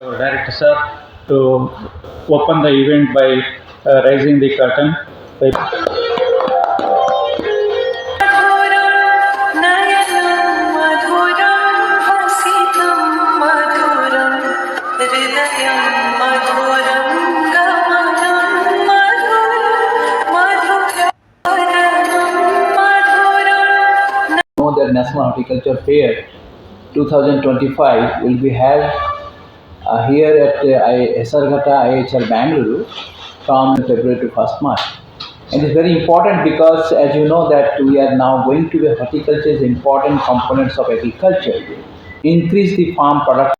director sir to open the event by uh, raising the curtain. National Horticulture Fair 2025 will be held here at uh, Sargata Bangalore from February to 1st March. And it's very important because as you know that we are now going to the horticulture is important components of agriculture. Increase the farm product.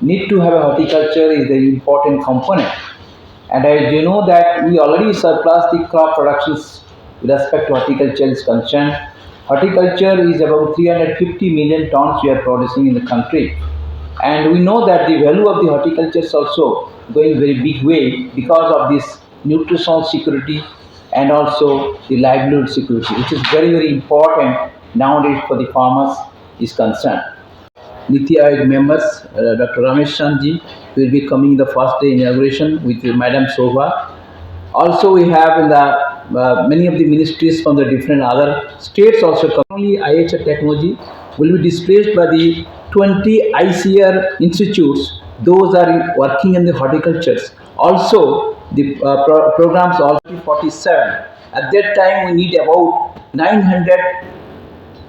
Need to have a horticulture is the important component. And as you know that we already surpassed the crop productions with respect to horticulture is concerned. Horticulture is about 350 million tons we are producing in the country. And we know that the value of the horticulture is also going very big way because of this nutritional security and also the livelihood security, which is very, very important nowadays for the farmers is concerned. Niti Aayog members, uh, Dr. Ramesh Chandji will be coming the first day inauguration with Madam Shobha. Also, we have in the uh, many of the ministries from the different other states also. Only IHR technology will be displaced by the 20 ICR institutes. Those are working in the horticultures. Also, the uh, pro- programs also 47. At that time, we need about 900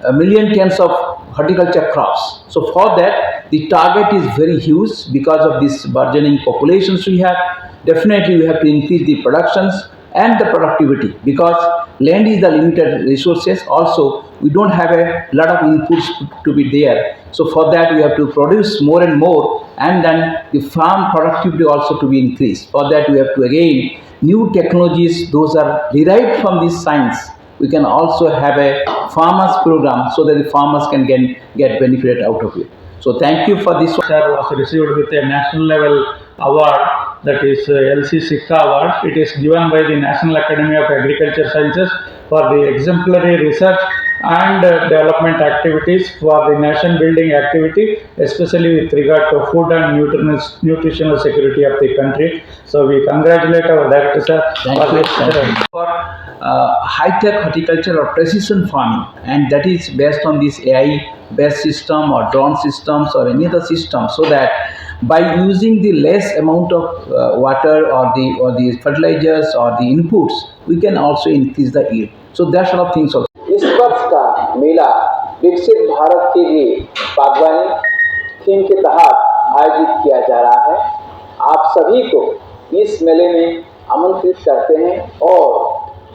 a million tons of horticulture crops. So for that, the target is very huge because of this burgeoning populations we have. Definitely, we have to increase the productions and the productivity because land is the limited resources. Also, we don't have a lot of inputs to be there. So for that, we have to produce more and more, and then the farm productivity also to be increased. For that, we have to again new technologies. Those are derived from this science we can also have a farmers program so that the farmers can get, get benefited out of it. So thank you for this. sir was received with a national level award that is uh, LC Sikka Award. It is given by the National Academy of Agriculture Sciences for the exemplary research and uh, development activities for the nation building activity, especially with regard to food and nutritional, nutritional security of the country. So we congratulate our director sir Thank for you. this. You. For uh, high-tech horticulture or precision farming, and that is based on this AI-based system or drone systems or any other system, so that by using the less amount of uh, water or the or the fertilizers or the inputs, we can also increase the yield. So that sort of things also. मिला। विकसित भारत के लिए बागवानी theme के तहत आयोजित किया जा रहा है। आप सभी को इस मेले में आमंत्रित करते हैं और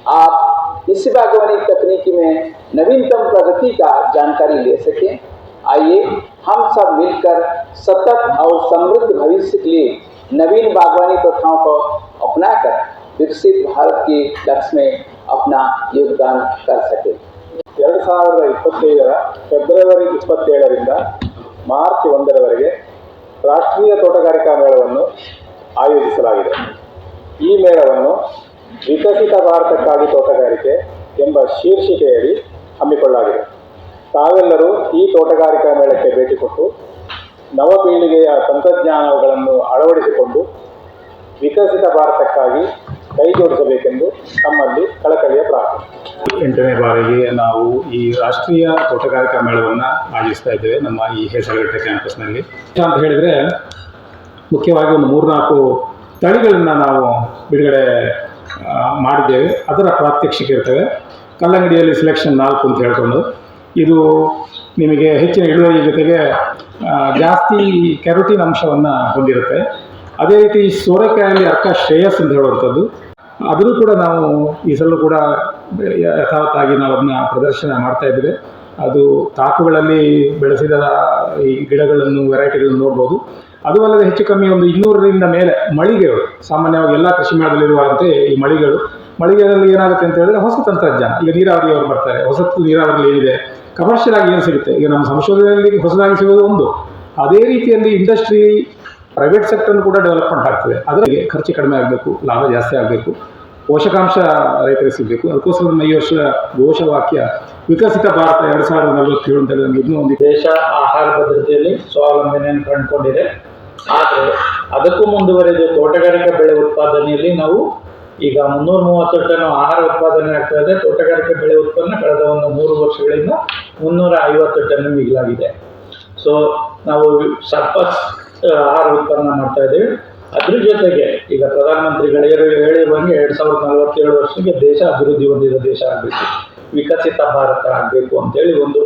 आप इसी बागवानी तकनीकी में नवीनतम प्रगति का जानकारी ले सकें। आइए हम सब मिलकर सतत और समृद्ध भविष्य के लिए नवीन बागवानी प्रथाओं को अपनाकर विकसित भारत के लक्ष्य में अपना योगदान कर सकें। ಸಾವಿರದ ಇಪ್ಪತ್ತೈದರ ಫೆಬ್ರವರಿ ಇಪ್ಪತ್ತೇಳರಿಂದ ಮಾರ್ಚ್ ಒಂದರವರೆಗೆ ರಾಷ್ಟ್ರೀಯ ತೋಟಗಾರಿಕಾ ಮೇಳವನ್ನು ಆಯೋಜಿಸಲಾಗಿದೆ. ಈ ಮೇಳವನ್ನು ವಿಕಸಿತ ಭಾರತಕ್ಕಾಗಿ ತೋಟಗಾರಿಕೆ ಎಂಬ ಶೀರ್ಷಿಕೆಯಡಿ ಹಮ್ಮಿಕೊಳ್ಳಲಾಗಿದೆ. ತಾವೆಲ್ಲರೂ ಈ ತೋಟಗಾರಿಕಾ ಮೇಳಕ್ಕೆ ಭೇಟಿ ಕೊಟ್ಟು ನವಪೀಳಿಗೆಯ ತಂತ್ರಜ್ಞಾನಗಳನ್ನು ಅಳವಡಿಸಿಕೊಂಡು ವಿಕಸಿತ ಭಾರತಕ್ಕಾಗಿ ಕೈಜೋಡಿಸಬೇಕೆಂದು ತಮ್ಮಲ್ಲಿ ಕಳಕಳಿಯ ಪ್ರಾರ್ಥನೆ. ಎಂಟನೇ ಬಾರಿಗೆ ನಾವು ಈ ರಾಷ್ಟ್ರೀಯ ತೋಟಗಾರಿಕಾ ಮೇಳವನ್ನು ಆಯೋಜಿಸ್ತಾ ಇದ್ದೇವೆ, ನಮ್ಮ ಈ ಹೆಸರುಗಟ್ಟೆ ಕ್ಯಾಂಪಸ್ನಲ್ಲಿ. ಅಂತ ಹೇಳಿದರೆ, ಮುಖ್ಯವಾಗಿ ಒಂದು ಮೂರ್ನಾಲ್ಕು ತಳಿಗಳನ್ನು ನಾವು ಬಿಡುಗಡೆ ಮಾಡಿದ್ದೇವೆ. ಅದರ ಪ್ರಾತ್ಯಕ್ಷಿಕೆ ಇರ್ತವೆ ಕಲ್ಲಂಗಡಿಯಲ್ಲಿ ಸೆಲೆಕ್ಷನ್ ನಾಲ್ಕು ಅಂತ ಹೇಳ್ಕೊಂಡು. ಇದು ನಿಮಗೆ ಹೆಚ್ಚಿನ ಇಳುವರಿ ಜೊತೆಗೆ ಜಾಸ್ತಿ ಕೆರೋಟಿನ್ ಅಂಶವನ್ನು ಹೊಂದಿರುತ್ತೆ. ಅದೇ ರೀತಿ ಸೋರೆಕಾಯಲ್ಲಿ ಅರ್ಕ ಶ್ರೇಯಸ್ ಅಂತ ಹೇಳುವಂಥದ್ದು. ಅದನ್ನು ಕೂಡ ನಾವು ಈ ಸಲ ಕೂಡ ಯಥಾವತ್ತಾಗಿ ನಾವು ಅದನ್ನ ಪ್ರದರ್ಶನ ಮಾಡ್ತಾ ಇದ್ದೇವೆ. ಅದು ತಾಕುಗಳಲ್ಲಿ ಬೆಳೆಸಿದ ಈ ಗಿಡಗಳನ್ನು, ವೆರೈಟಿಗಳನ್ನು ನೋಡ್ಬೋದು. ಅದು ಅಲ್ಲದೆ ಹೆಚ್ಚು ಕಮ್ಮಿ ಒಂದು ಇನ್ನೂರರಿಂದ ಮೇಲೆ ಮಳಿಗೆಗಳು, ಸಾಮಾನ್ಯವಾಗಿ ಎಲ್ಲ ಕೃಷಿ ಮೇಳದಲ್ಲಿರುವಂತೆ ಈ ಮಳಿಗೆಗಳು. ಮಳಿಗೆಗಳಲ್ಲಿ ಏನಾಗುತ್ತೆ ಅಂತ ಹೇಳಿದ್ರೆ ಹೊಸ ತಂತ್ರಜ್ಞಾನ. ಈಗ ನೀರಾವರಿಯವರು ಬರ್ತಾರೆ. ಹೊಸತು ನೀರಾವರಿಯಲ್ಲಿ ಏನಿದೆ? ಕಮರ್ಷಿಯಲ್ ಆಗಿ ಏನು ಸಿಗುತ್ತೆ? ಈಗ ನಮ್ಮ ಸಂಶೋಧನೆಯಲ್ಲಿ ಹೊಸದಾಗಿ ಸಿಗೋದು ಒಂದು. ಅದೇ ರೀತಿಯಲ್ಲಿ ಇಂಡಸ್ಟ್ರಿ ಪ್ರೈವೇಟ್ ಸೆಕ್ಟರ್ ಕೂಡ ಡೆವಲಪ್ಮೆಂಟ್ ಆಗ್ತದೆ. ಅದರಲ್ಲಿ ಖರ್ಚು ಕಡಿಮೆ ಆಗಬೇಕು, ಲಾಭ ಜಾಸ್ತಿ ಆಗಬೇಕು, ಪೋಷಕಾಂಶ ರೈತರಿಗೆ ಸಿಗಬೇಕು. ಅದಕ್ಕೋಸ್ಕರ ನಮ್ಮ ಈ ವರ್ಷ ಘೋಷವಾಕ್ಯ ವಿಕಸಿತ ಭಾರತ ಎರಡು ಸಾವಿರದ ನಲವತ್ತೇಳು ಅಂತ ಹೇಳಿ ಇನ್ನೂ ಒಂದು ದೇಶ ಆಹಾರ ಭದ್ರತೆಯಲ್ಲಿ ಸ್ವಾವಲಂಬನೆಯನ್ನು ಕಂಡುಕೊಂಡಿದೆ. ಆದರೆ ಅದಕ್ಕೂ ಮುಂದುವರೆದು ತೋಟಗಾರಿಕಾ ಬೆಳೆ ಉತ್ಪಾದನೆಯಲ್ಲಿ ನಾವು ಈಗ ಮುನ್ನೂರ ಮೂವತ್ತು ಟನ್ ಆಹಾರ ಉತ್ಪಾದನೆ ಆಗ್ತಾ ಇದೆ. ತೋಟಗಾರಿಕೆ ಬೆಳೆ ಉತ್ಪನ್ನ ಕಳೆದ ಒಂದು ಮೂರು ವರ್ಷಗಳಿಂದ ಮುನ್ನೂರ ಐವತ್ತು ಟನ್ ಮಿಗಿಲಾಗಿದೆ. ಸೊ ನಾವು ಸರ್ಪಸ್ ಆಹಾರ ಉತ್ಪನ್ನ ಮಾಡ್ತಾ ಇದ್ದೀವಿ. ಅದ್ರ ಜೊತೆಗೆ ಈಗ ಪ್ರಧಾನಮಂತ್ರಿಗಳು ಹೇಳಿ- ಹೇಳಿರುವಂಗೆ ಎರಡು ಸಾವಿರದ ನಲವತ್ತೇಳು ವರ್ಷಕ್ಕೆ ದೇಶ ಅಭಿವೃದ್ಧಿ ಹೊಂದಿದ ದೇಶ ಆಗಬೇಕು. ವಿಕಸಿತ ಭಾರತ ಆಗಬೇಕು ಅಂತೇಳಿ ಒಂದು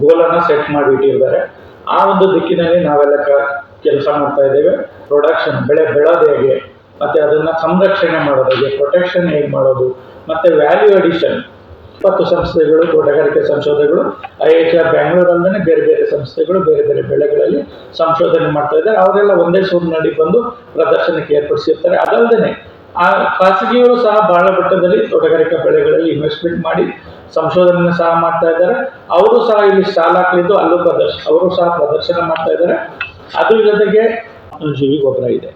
ಗೋಲನ್ನು ಸೆಟ್ ಮಾಡಿ ಇಟ್ಟಿದ್ದಾರೆ. ಆ ಒಂದು ದಿಕ್ಕಿನಲ್ಲಿ ನಾವೆಲ್ಲ ಕೆಲಸ ಮಾಡ್ತಾ ಇದ್ದೇವೆ. ಪ್ರೊಡಕ್ಷನ್ ಬೆಳೆ ಬೆಳೋದು ಹೇಗೆ? ಮತ್ತೆ ಅದನ್ನ ಸಂರಕ್ಷಣೆ ಮಾಡೋದು ಹೇಗೆ? ಪ್ರೊಟೆಕ್ಷನ್ ಹೇಗೆ ಮಾಡೋದು? ಮತ್ತೆ ವ್ಯಾಲ್ಯೂ ಅಡಿಷನ್ ಇಪ್ಪತ್ತು ಸಂಸ್ಥೆಗಳು ತೋಟಗಾರಿಕೆ ಸಂಶೋಧನೆಗಳು ಐ ಎಚ್ ಆರ್ ಬ್ಯಾಂಗ್ಳೂರಲ್ಲೇ ಬೇರೆ ಬೇರೆ ಸಂಸ್ಥೆಗಳು, ಬೇರೆ ಬೇರೆ ಬೆಳೆಗಳಲ್ಲಿ ಸಂಶೋಧನೆ ಮಾಡ್ತಾ ಇದ್ದಾರೆ. ಅವರೆಲ್ಲ ಒಂದೇ ಸೂರಿನಡಿ ಬಂದು ಪ್ರದರ್ಶನಕ್ಕೆ ಏರ್ಪಡಿಸಿರ್ತಾರೆ. ಅದಲ್ಲದೆ ಆ ಖಾಸಗಿಯವರು ಸಹ ಬಹಳ ಮಟ್ಟದಲ್ಲಿ ತೋಟಗಾರಿಕಾ ಬೆಳೆಗಳಲ್ಲಿ ಇನ್ವೆಸ್ಟ್ಮೆಂಟ್ ಮಾಡಿ ಸಂಶೋಧನೆ ಸಹ ಮಾಡ್ತಾ ಇದ್ದಾರೆ. ಅವರು ಸಹ ಇಲ್ಲಿ ಸ್ಟಾಲ್ ಹಾಕಲಿದ್ದು ಅಲ್ಲೂ ಪ್ರದರ್ಶನ ಅವರು ಸಹ ಪ್ರದರ್ಶನ ಮಾಡ್ತಾ ಇದ್ದಾರೆ. ಅದ್ರ ಜೊತೆಗೆ ಜೀವಿ ಗೊಬ್ಬರ ಇದೆ.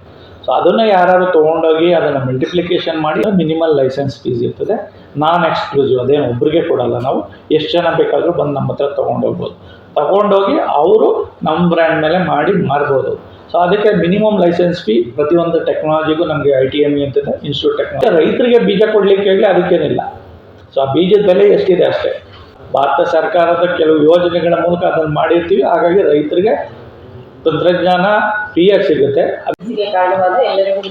ಸೊ ಅದನ್ನು ಯಾರು ತೊಗೊಂಡೋಗಿ ಅದನ್ನು ಮಲ್ಟಿಪ್ಲಿಕೇಶನ್ ಮಾಡಿ, ಮಿನಿಮಲ್ ಲೈಸೆನ್ಸ್ ಫೀಸ್ ಇರ್ತದೆ. ನಾನ್ ಎಕ್ಸ್ಕ್ಲೂಸಿವ್ ಅದೇನು ಒಬ್ಬರಿಗೆ ಕೊಡಲ್ಲ ನಾವು. ಎಷ್ಟು ಜನ ಬೇಕಾದರೂ ಬಂದು ನಮ್ಮ ಹತ್ರ ತೊಗೊಂಡೋಗ್ಬೋದು ತಗೊಂಡೋಗಿ ಅವರು ನಮ್ಮ ಬ್ರ್ಯಾಂಡ್ ಮೇಲೆ ಮಾಡಿ ಮಾರ್ಬೋದು. ಸೊ ಅದಕ್ಕೆ ಮಿನಿಮಮ್ ಲೈಸೆನ್ಸ್ ಫೀ ಪ್ರತಿಯೊಂದು ಟೆಕ್ನಾಲಜಿಗೂ ನಮಗೆ ಐ ಟಿ ಎಂ ಇ ಅಂತಿದೆ ಇನ್ಸ್ಟಿಟ್ಯೂಟ್ ಟೆಕ್ನಾಲಜಿ ರೈತರಿಗೆ ಬೀಜ ಕೊಡಲಿಕ್ಕೆ ಆಗಲಿ ಅದಕ್ಕೇನಿಲ್ಲ. ಸೊ ಆ ಬೀಜದ ಬೆಲೆ ಎಷ್ಟಿದೆ ಅಷ್ಟೇ. ಭಾರತ ಸರ್ಕಾರದ ಕೆಲವು ಯೋಜನೆಗಳ ಮೂಲಕ ಅದನ್ನು ಮಾಡಿರ್ತೀವಿ. ಹಾಗಾಗಿ ರೈತರಿಗೆ ತಂತ್ರಜ್ಞಾನ ಫ್ರೀಯಾಗಿ ಸಿಗುತ್ತೆ. ಅಭಿವೃದ್ಧಿಗೆ ಕಾರಣವಾದ ಎಲ್ಲರಿಗೂ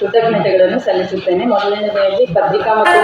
ಕೃತಜ್ಞತೆಗಳನ್ನು ಸಲ್ಲಿಸುತ್ತೇನೆ. ಮೊದಲನೇದಾಗಿ ಪತ್ರಿಕಾ ಮತ್ತು